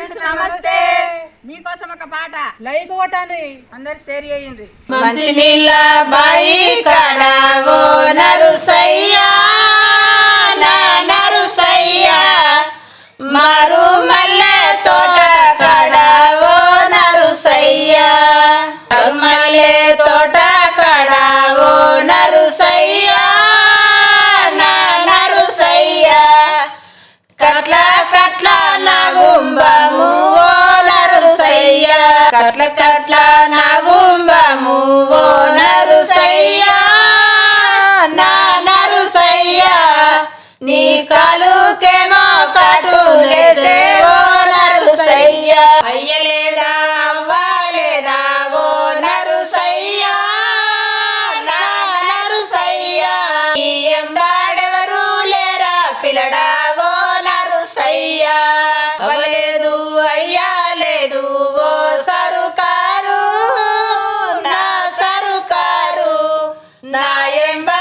Friends నమస్తే. మీకోసం ఒక పాట. లైక్ కొట్టండి. అందరు షేర్ చేయండి. మంచి నీళ్ళ బాయి కడవో నరుసయ్యా నా నరుసయ్యా. మరు మల్లె తోట కడవో నరుసయ్యా. మల్లె తోట కట్ల కట్ల నాగుంబము ఓ నరుసయ్యా. నా నరుసయ్యా నీ కలుకేమో కటులేసే ఓ నరుసయ్యా. అయ్యలేదా అవ్వలేదా ఓ నరుసయ్యా? నా నరుసయ్యా ఈ ఎంబాడెవరూ లేరా పిల్లడా? Bye.